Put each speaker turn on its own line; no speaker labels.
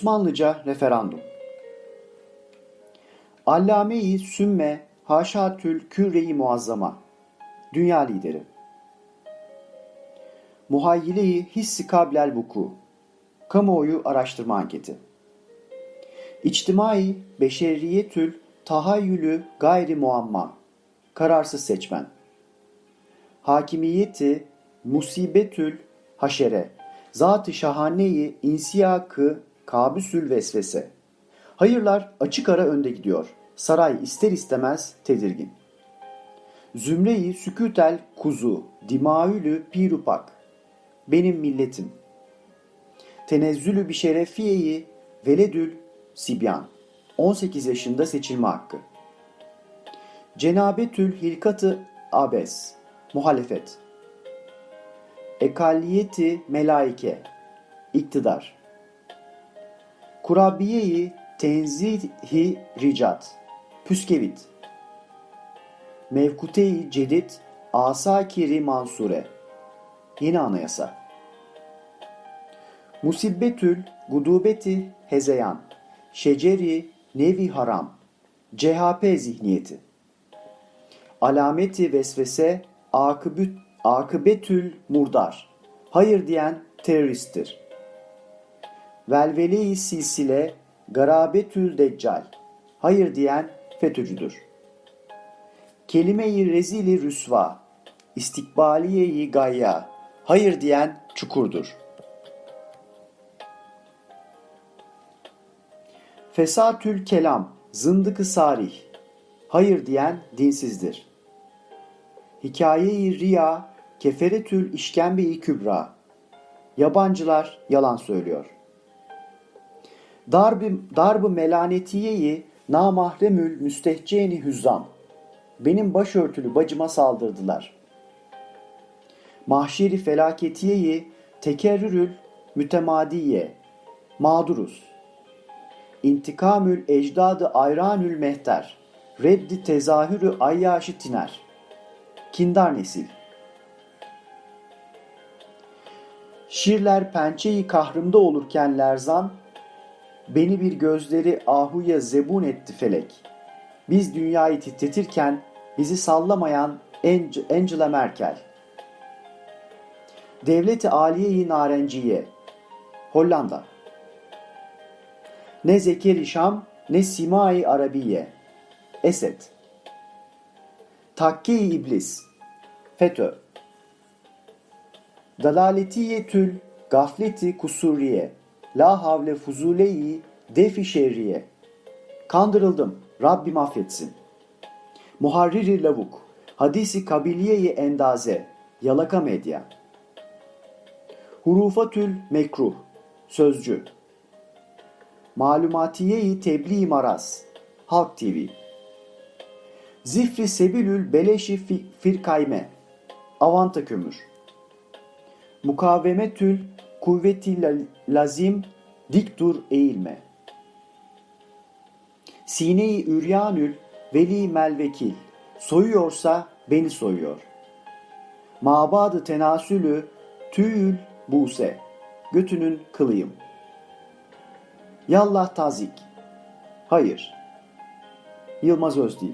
Osmanlıca referandum. Allame-i Sümme Haşatül Kürre-i Muazzama Dünya lideri. Muhayyile-i Hissi Kablel Vuku Kamuoyu Araştırma Anketi. İçtimai Beşeriyetül Tahayyülü Gayri Muamma Kararsız Seçmen. Hakimiyeti Musibetül Haşere Zat-ı Şahaneyi İnsiyakı Kabüsül Vesvese Hayırlar açık ara önde gidiyor. Saray ister istemez tedirgin. Zümreyi sükütel kuzu, dimaülü pirupak. Benim milletim. Tenezzülü bir şerefiyeyi veledül sibyan. 18 yaşında seçilme hakkı. Cenabetül hilkatı abes. Muhalefet. Ekalliyeti melaike. iktidar. Kurabiyeyi tenzihi ricat. Püskevit. Mevkute-i cedid asakiri mansure. Yeni anayasa. Musibbetül gudubeti hezeyan. Şeceri nevi haram. CHP zihniyeti. Alameti vesvese akıbüt, akıbetül murdar. Hayır diyen teröristtir. Velvele-i silsile garabetül deccal. Hayır diyen FETÖ'cüdür. Kelime-i rezili rüsva. istikbaliye-i gayya. Hayır diyen çukurdur. Fesatül kelam. Zındıkı sarih. Hayır diyen dinsizdir. Hikaye-i riya. Keferetül işkembe-i kübra. Yabancılar yalan söylüyor. Darb-ı darb melanetiyeyi namahremül müstehceni hüzzam. Benim başörtülü bacıma saldırdılar. Mahşeri felaketiyeyi tekerrürül mütemadiye. Mağduruz. İntikamül ecdadı ayranül mehter. Reddi tezahürü ayyaşı tiner. Kindar nesil. Şirler pençeyi kahrımda olurken lerzan, Beni bir gözleri ahuya zebun etti felek. Biz dünyayı titretirken bizi sallamayan Angela Merkel. Devleti Aliye-i Narenciye. Hollanda. Ne Zekeri Şam ne Simai Arabiye. Esed. Takke-i İblis. FETÖ. Dalaletiye tül gafleti kusuriye. La havle fuzuleyi defi şerriye. Kandırıldım. Rabbim affetsin. Muharriri lavuk. Hadisi kabiliyeyi endaze. Yalaka medya. Hurufatül mekruh. Sözcü. Malumatiyeyi tebliğ maraz. Halk TV. Zifri sebilül beleşi firkayme. Avanta kömür. Mukavemetül kuvveti lazim dik dur eğilme. Sine-i üryanül veli melvekil soyuyorsa beni soyuyor. Mabadı tenasülü tüyül buse götünün kılıyım. Yallah tazik. Hayır. Yılmaz Özdil